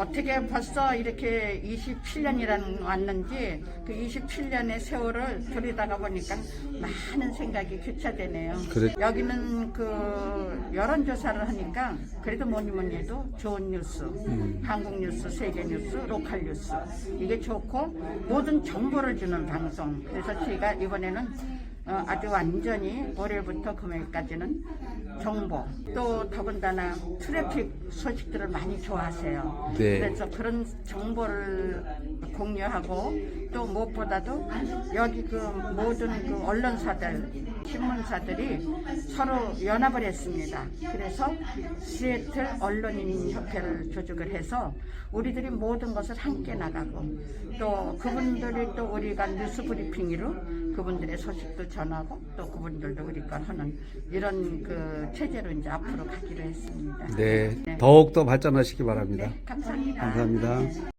어떻게 벌써 이렇게 27년이라는 왔는지 그 27년의 세월을 들이다가 보니까 많은 생각이 교차되네요. 그래. 여기는 그 여론조사를 하니까 그래도 뭐니 뭐니 해도 좋은 뉴스, 한국 뉴스, 세계 뉴스, 로컬 뉴스 이게 좋고 모든 정보를 주는 방송. 그래서 제가 이번에는 어, 아주 완전히 월요일부터 금요일까지는 정보 또 더군다나 트래픽 소식들을 많이 좋아하세요. 네. 그래서 그런 정보를 공유하고 또 무엇보다도 여기 그 모든 그 언론사들 신문사들이 서로 연합을 했습니다. 그래서 시애틀 언론인 협회를 조직을 해서 우리들이 모든 것을 함께 나가고 또 그분들이 또 우리가 뉴스 브리핑으로 그분들의 소식도 전하고 또 그분들도 우리 걸 하는 이런 그 체제로 이제 앞으로 가기로 했습니다. 네. 더욱 더 발전하시기 바랍니다. 네, 감사합니다. 감사합니다.